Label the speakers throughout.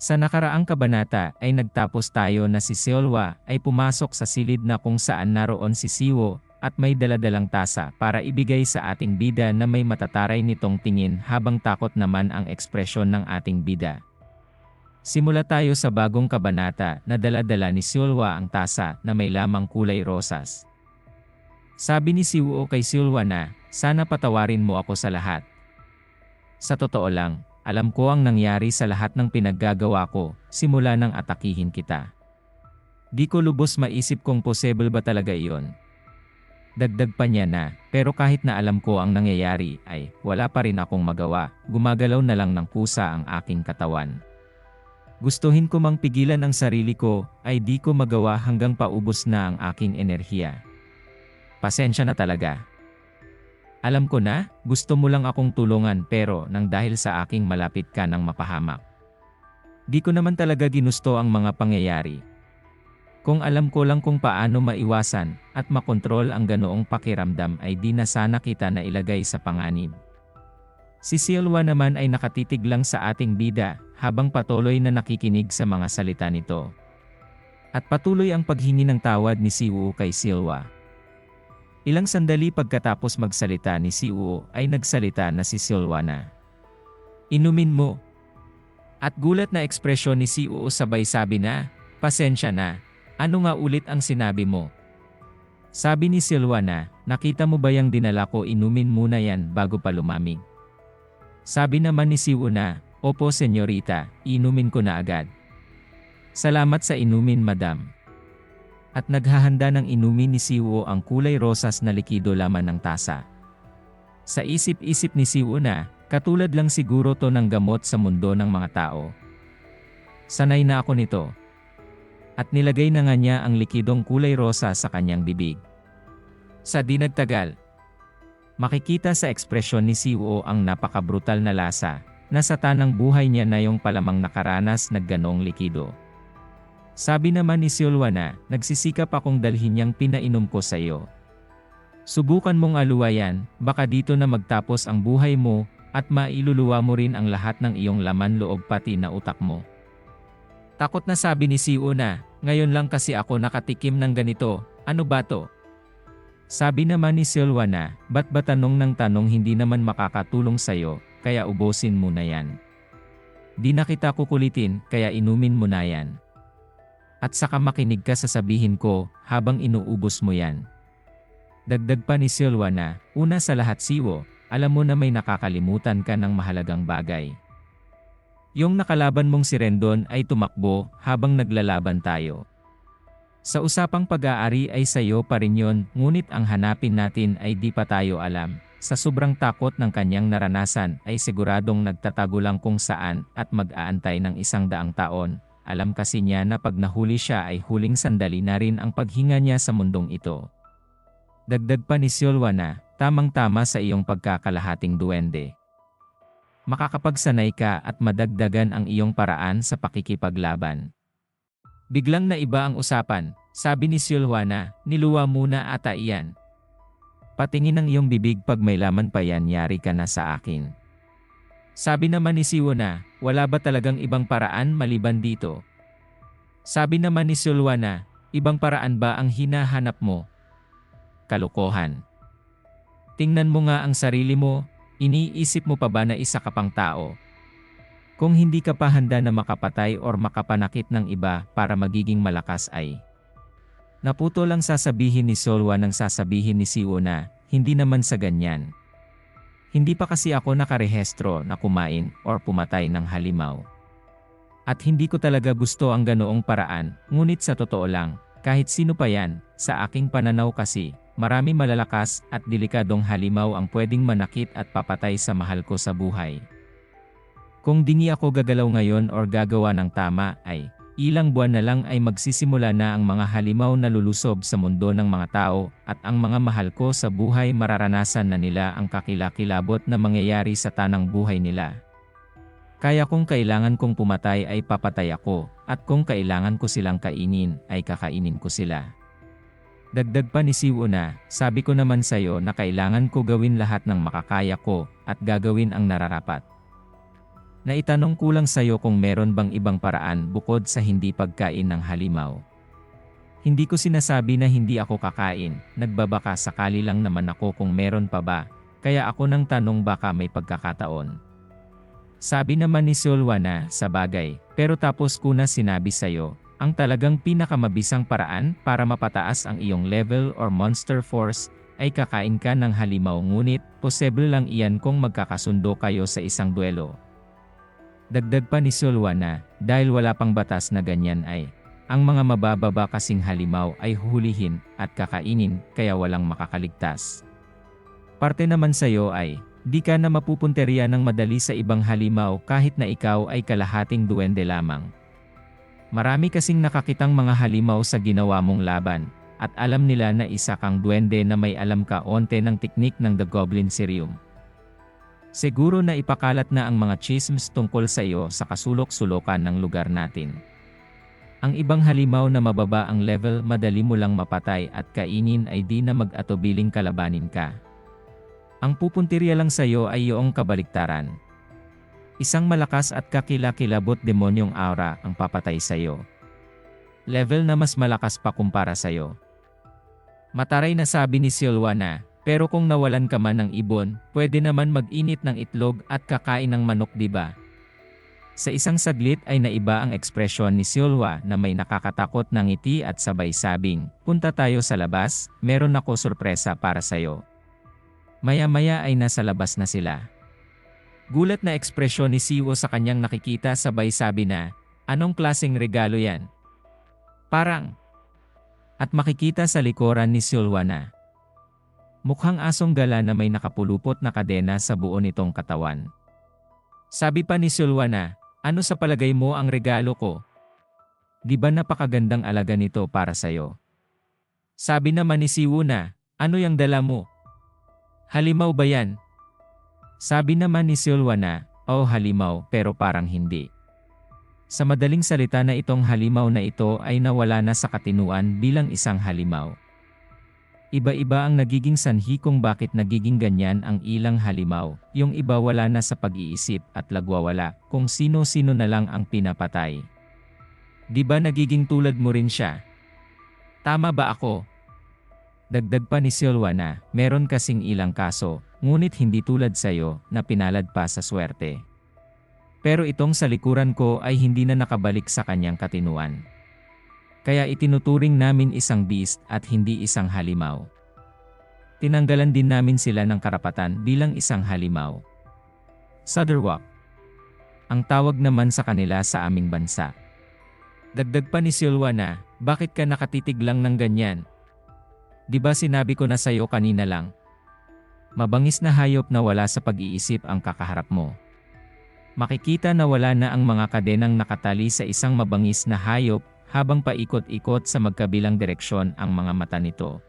Speaker 1: Sa nakaraang kabanata ay nagtapos tayo na si Silwa ay pumasok sa silid na kung saan naroon si Siwo at may daladalang tasa para ibigay sa ating bida na may matataray nitong tingin habang takot naman ang ekspresyon ng ating bida. Simula tayo sa bagong kabanata na daladala ni Silwa ang tasa na may lamang kulay rosas. Sabi ni Siwo kay Silwa na, sana patawarin mo ako sa lahat. Sa totoo lang, alam ko ang nangyari sa lahat ng pinaggagawa ko, simula nang atakihin kita. Di ko lubos maisip kung possible ba talaga iyon. Dagdag pa niya na, pero kahit na alam ko ang nangyayari ay wala pa rin akong magawa, gumagalaw na lang ng pusa ang aking katawan. Gustuhin ko mang pigilan ang sarili ko ay di ko magawa hanggang paubos na ang aking enerhiya. Pasensya na talaga. Alam ko na, gusto mo lang akong tulungan pero nang dahil sa aking malapit ka ng mapahamak. Di ko naman talaga ginusto ang mga pangyayari. Kung alam ko lang kung paano maiwasan at makontrol ang ganoong pakiramdam ay di na sana kita na ilagay sa panganib. Si Silwa naman ay nakatitig lang sa ating bida habang patuloy na nakikinig sa mga salita nito. At patuloy ang paghingi ng tawad ni Siwu kay Silwa. Ilang sandali pagkatapos magsalita ni si Uo ay nagsalita na si Silwa na. Inumin mo. At gulat na ekspresyon ni si Uo sabay sabi na, pasensya na, ano nga ulit ang sinabi mo? Sabi ni Silwa na, nakita mo ba yung dinala ko inumin muna yan bago pa lumamig? Sabi naman ni Siwo na, opo senyorita, inumin ko na agad. Salamat sa inumin madam at naghahanda ng inumin ni Siwo ang kulay rosas na likido laman ng tasa. Sa isip-isip ni Siwo na, katulad lang siguro to ng gamot sa mundo ng mga tao. Sanay na ako nito. At nilagay na nga niya ang likidong kulay rosa sa kanyang bibig. Sa di nagtagal, makikita sa ekspresyon ni Siwo ang napakabrutal na lasa, na sa tanang buhay niya na yung palamang nakaranas ng ganong likido. Sabi naman ni Silwa na, nagsisikap akong dalhin niyang pinainom ko sa iyo. Subukan mong aluwayan, baka dito na magtapos ang buhay mo, at mailuluwa mo rin ang lahat ng iyong laman loob pati na utak mo. Takot na sabi ni Siwo na, ngayon lang kasi ako nakatikim ng ganito, ano ba to? Sabi naman ni Silwa na, ba't ba tanong ng tanong hindi naman makakatulong sa'yo, kaya ubusin mo na yan. Di na kita kukulitin, kaya inumin mo na yan. At saka makinig ka sa sabihin ko, habang inuubos mo yan. Dagdag pa ni Silwa na, una sa lahat siwo, alam mo na may nakakalimutan ka ng mahalagang bagay. Yung nakalaban mong si Rendon ay tumakbo habang naglalaban tayo. Sa usapang pag-aari ay sayo pa rin yon, ngunit ang hanapin natin ay di pa tayo alam. Sa sobrang takot ng kanyang naranasan ay siguradong nagtatago lang kung saan at mag-aantay ng isang daang taon alam kasi niya na pag nahuli siya ay huling sandali na rin ang paghinga niya sa mundong ito. Dagdag pa ni Silwa na, tamang-tama sa iyong pagkakalahating duwende. Makakapagsanay ka at madagdagan ang iyong paraan sa pakikipaglaban. Biglang naiba ang usapan, sabi ni Silwa na, niluwa muna ata iyan. Patingin ang iyong bibig pag may laman pa yan yari ka na sa akin. Sabi naman ni Siwo na, wala ba talagang ibang paraan maliban dito? Sabi naman ni Sulwa na, ibang paraan ba ang hinahanap mo? Kalokohan. Tingnan mo nga ang sarili mo, iniisip mo pa ba na isa ka pang tao? Kung hindi ka pa handa na makapatay or makapanakit ng iba para magiging malakas ay. Naputo lang sasabihin ni Solwa nang sasabihin ni Siwo na, hindi naman sa ganyan. Hindi pa kasi ako nakarehestro na kumain or pumatay ng halimaw. At hindi ko talaga gusto ang ganoong paraan, ngunit sa totoo lang, kahit sino pa yan, sa aking pananaw kasi, marami malalakas at delikadong halimaw ang pwedeng manakit at papatay sa mahal ko sa buhay. Kung dingi ako gagalaw ngayon or gagawa ng tama ay, Ilang buwan na lang ay magsisimula na ang mga halimaw na lulusob sa mundo ng mga tao at ang mga mahal ko sa buhay mararanasan na nila ang kakilakilabot na mangyayari sa tanang buhay nila. Kaya kung kailangan kong pumatay ay papatay ako at kung kailangan ko silang kainin ay kakainin ko sila. Dagdag pa ni Siwo na, sabi ko naman sa iyo na kailangan ko gawin lahat ng makakaya ko at gagawin ang nararapat. Naitanong ko lang sa'yo kung meron bang ibang paraan bukod sa hindi pagkain ng halimaw. Hindi ko sinasabi na hindi ako kakain, nagbabaka sakali lang naman ako kung meron pa ba, kaya ako nang tanong baka may pagkakataon. Sabi naman ni Sulwa na, sa bagay, pero tapos ko na sinabi sa'yo, ang talagang pinakamabisang paraan para mapataas ang iyong level or monster force ay kakain ka ng halimaw ngunit posible lang iyan kung magkakasundo kayo sa isang duelo. Dagdag pa ni Sulwa na, dahil wala pang batas na ganyan ay, ang mga mabababa kasing halimaw ay huhulihin at kakainin kaya walang makakaligtas. Parte naman sa'yo ay, di ka na mapupunteriya ng madali sa ibang halimaw kahit na ikaw ay kalahating duwende lamang. Marami kasing nakakitang mga halimaw sa ginawa mong laban, at alam nila na isa kang duwende na may alam ka onte ng teknik ng The Goblin Serum. Siguro na ipakalat na ang mga chismes tungkol sa iyo sa kasulok-sulokan ng lugar natin. Ang ibang halimaw na mababa ang level madali mo lang mapatay at kainin ay di na mag-atubiling kalabanin ka. Ang pupuntirya lang sa iyo ay iyong kabaliktaran. Isang malakas at kakilakilabot demonyong aura ang papatay sa iyo. Level na mas malakas pa kumpara sa iyo. Mataray na sabi ni Silwa na, pero kung nawalan ka man ng ibon, pwede naman mag-init ng itlog at kakain ng manok di ba? Sa isang saglit ay naiba ang ekspresyon ni Silwa na may nakakatakot na ngiti at sabay sabing, Punta tayo sa labas, meron ako sorpresa para sayo. Maya-maya ay nasa labas na sila. Gulat na ekspresyon ni Siwo sa kanyang nakikita sabay sabi na, Anong klaseng regalo yan? Parang. At makikita sa likuran ni Silwa na, Mukhang asong gala na may nakapulupot na kadena sa buo nitong katawan. Sabi pa ni Sulwana, ano sa palagay mo ang regalo ko? Di ba napakagandang alaga nito para sa'yo? Sabi naman ni Siwuna, ano yung dala mo? Halimaw ba yan? Sabi naman ni Sulwana, oh halimaw pero parang hindi. Sa madaling salita na itong halimaw na ito ay nawala na sa katinuan bilang isang halimaw. Iba-iba ang nagiging sanhi kung bakit nagiging ganyan ang ilang halimaw, yung iba wala na sa pag-iisip at lagwawala kung sino-sino na lang ang pinapatay. Di ba nagiging tulad mo rin siya? Tama ba ako? Dagdag pa ni Silwa na, meron kasing ilang kaso, ngunit hindi tulad sa'yo na pinalad pa sa swerte. Pero itong sa likuran ko ay hindi na nakabalik sa kanyang katinuan. Kaya itinuturing namin isang beast at hindi isang halimaw. Tinanggalan din namin sila ng karapatan bilang isang halimaw. Sudderwalk. Ang tawag naman sa kanila sa aming bansa. Dagdag pa ni Silwa na, bakit ka nakatitig lang ng ganyan? Di ba sinabi ko na sa'yo kanina lang? Mabangis na hayop na wala sa pag-iisip ang kakaharap mo. Makikita na wala na ang mga kadenang nakatali sa isang mabangis na hayop habang paikot-ikot sa magkabilang direksyon ang mga mata nito.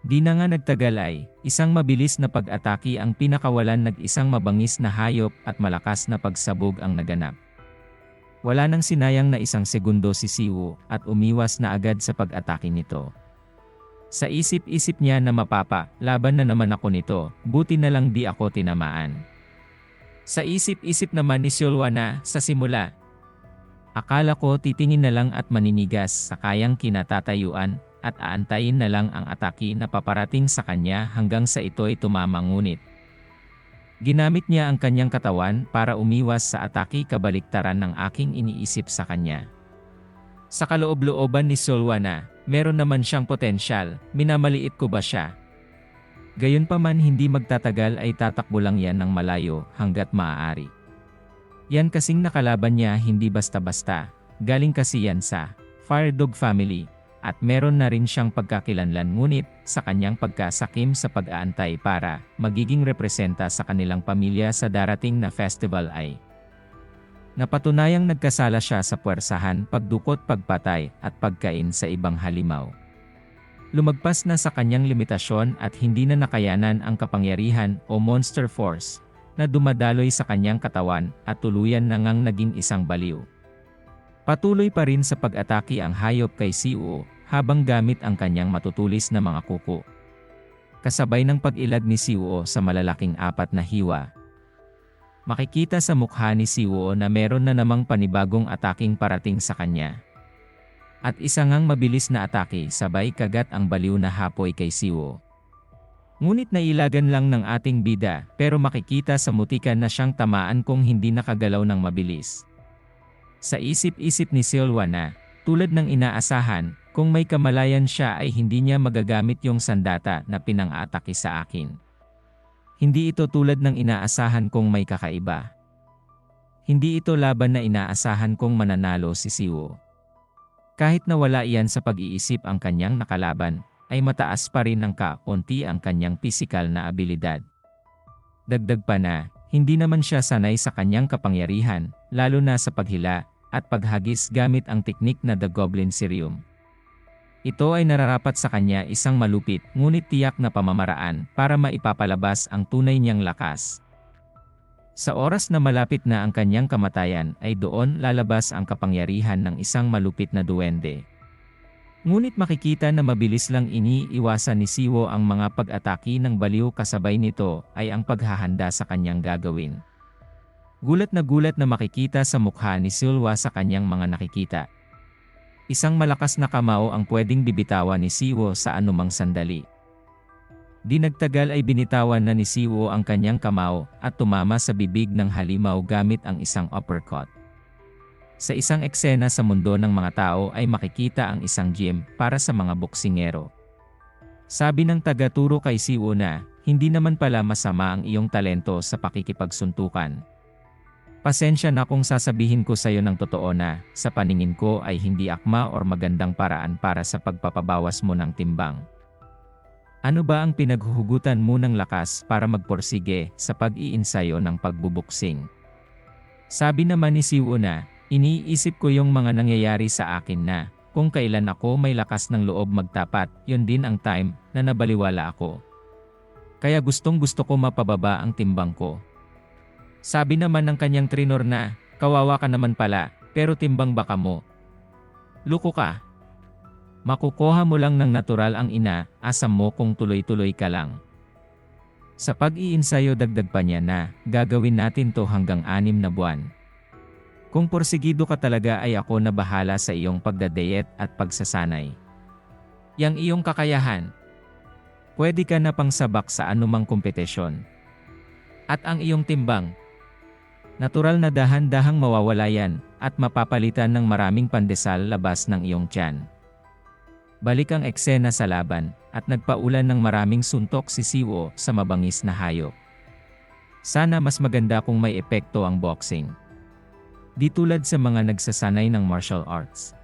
Speaker 1: Di na nga nagtagal ay, isang mabilis na pag-atake ang pinakawalan nag-isang mabangis na hayop at malakas na pagsabog ang naganap. Wala nang sinayang na isang segundo si Siwo at umiwas na agad sa pag-atake nito. Sa isip-isip niya na mapapa, laban na naman ako nito, buti na lang di ako tinamaan. Sa isip-isip naman ni Silwa na, sa simula, Akala ko titingin na lang at maninigas sa kayang kinatatayuan at aantayin na lang ang atake na paparating sa kanya hanggang sa ito ay tumama ngunit. Ginamit niya ang kanyang katawan para umiwas sa atake kabaliktaran ng aking iniisip sa kanya. Sa kaloob-looban ni Solwana, meron naman siyang potensyal, minamaliit ko ba siya? Gayunpaman hindi magtatagal ay tatakbo lang yan ng malayo hanggat maaari. Yan kasing nakalaban niya hindi basta-basta, galing kasi yan sa Fire Dog family, at meron na rin siyang pagkakilanlan ngunit sa kanyang pagkasakim sa pag-aantay para magiging representa sa kanilang pamilya sa darating na festival ay Napatunayang nagkasala siya sa puwersahan, pagdukot, pagpatay, at pagkain sa ibang halimaw. Lumagpas na sa kanyang limitasyon at hindi na nakayanan ang kapangyarihan o monster force na dumadaloy sa kanyang katawan at tuluyan na naging isang baliw. Patuloy pa rin sa pag-atake ang hayop kay Siwo habang gamit ang kanyang matutulis na mga kuko. Kasabay ng pag-ilag ni Siwo sa malalaking apat na hiwa. Makikita sa mukha ni Siwo na meron na namang panibagong ataking parating sa kanya. At isa ngang mabilis na atake sabay kagat ang baliw na hapoy kay Siwo. Ngunit nailagan lang ng ating bida pero makikita sa mutikan na siyang tamaan kung hindi nakagalaw ng mabilis. Sa isip-isip ni Silwa na, tulad ng inaasahan, kung may kamalayan siya ay hindi niya magagamit yung sandata na pinang-atake sa akin. Hindi ito tulad ng inaasahan kong may kakaiba. Hindi ito laban na inaasahan kong mananalo si Siwo. Kahit nawala iyan sa pag-iisip ang kanyang nakalaban, ay mataas pa rin ng kaunti ang kanyang pisikal na abilidad. Dagdag pa na, hindi naman siya sanay sa kanyang kapangyarihan, lalo na sa paghila at paghagis gamit ang teknik na The Goblin Serum. Ito ay nararapat sa kanya isang malupit ngunit tiyak na pamamaraan para maipapalabas ang tunay niyang lakas. Sa oras na malapit na ang kanyang kamatayan ay doon lalabas ang kapangyarihan ng isang malupit na duwende. Ngunit makikita na mabilis lang iniiwasan ni Siwo ang mga pag-ataki ng baliw kasabay nito ay ang paghahanda sa kanyang gagawin. Gulat na gulat na makikita sa mukha ni Silwa sa kanyang mga nakikita. Isang malakas na kamao ang pwedeng bibitawan ni Siwo sa anumang sandali. Di nagtagal ay binitawan na ni Siwo ang kanyang kamao at tumama sa bibig ng halimaw gamit ang isang uppercut. Sa isang eksena sa mundo ng mga tao ay makikita ang isang gym para sa mga boksingero. Sabi ng tagaturo kay Siwo na, hindi naman pala masama ang iyong talento sa pakikipagsuntukan. Pasensya na kung sasabihin ko sa iyo ng totoo na, sa paningin ko ay hindi akma or magandang paraan para sa pagpapabawas mo ng timbang. Ano ba ang pinaghuhugutan mo ng lakas para magporsige sa pag-iinsayo ng pagbubuksing? Sabi naman ni Siwo na, iniisip ko yung mga nangyayari sa akin na, kung kailan ako may lakas ng loob magtapat, yun din ang time na nabaliwala ako. Kaya gustong gusto ko mapababa ang timbang ko. Sabi naman ng kanyang trinor na, kawawa ka naman pala, pero timbang baka mo. Luko ka. Makukuha mo lang ng natural ang ina, asam mo kung tuloy-tuloy ka lang. Sa pag-iinsayo dagdag pa niya na, gagawin natin to hanggang anim na buwan. Kung porsigido ka talaga ay ako na bahala sa iyong pagdadayet at pagsasanay. Yang iyong kakayahan. Pwede ka na pangsabak sa anumang kompetisyon. At ang iyong timbang, Natural na dahan-dahang mawawala yan at mapapalitan ng maraming pandesal labas ng iyong tiyan. Balik ang eksena sa laban at nagpaulan ng maraming suntok si Siwo sa mabangis na hayop. Sana mas maganda kung may epekto ang boxing. Di tulad sa mga nagsasanay ng martial arts.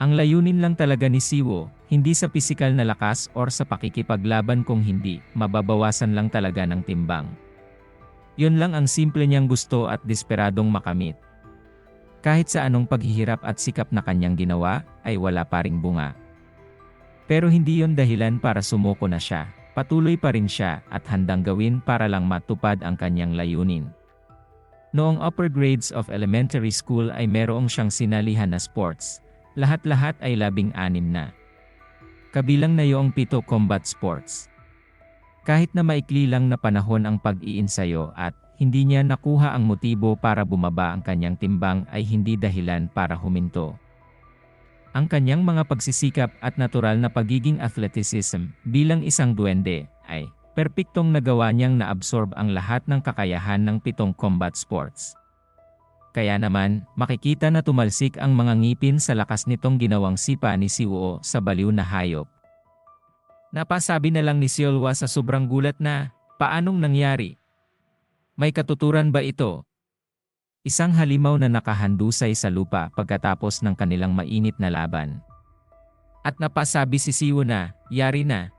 Speaker 1: Ang layunin lang talaga ni Siwo, hindi sa pisikal na lakas or sa pakikipaglaban kung hindi, mababawasan lang talaga ng timbang. Yun lang ang simple niyang gusto at desperadong makamit. Kahit sa anong paghihirap at sikap na kanyang ginawa, ay wala pa ring bunga. Pero hindi yon dahilan para sumuko na siya, patuloy pa rin siya at handang gawin para lang matupad ang kanyang layunin. Noong upper grades of elementary school ay merong siyang sinalihan na sports, lahat-lahat ay labing-anim na. Kabilang na yung pito combat sports. Kahit na maikli lang na panahon ang pag-iinsayo at hindi niya nakuha ang motibo para bumaba ang kanyang timbang ay hindi dahilan para huminto. Ang kanyang mga pagsisikap at natural na pagiging athleticism bilang isang duwende ay perpektong nagawa niyang naabsorb ang lahat ng kakayahan ng pitong combat sports. Kaya naman, makikita na tumalsik ang mga ngipin sa lakas nitong ginawang sipa ni Siwo sa baliw na hayop. Napasabi na lang ni Siolwa sa sobrang gulat na, paanong nangyari? May katuturan ba ito? Isang halimaw na nakahandusay sa lupa pagkatapos ng kanilang mainit na laban. At napasabi si Siwo na, yari na.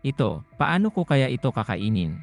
Speaker 1: Ito, paano ko kaya ito kakainin?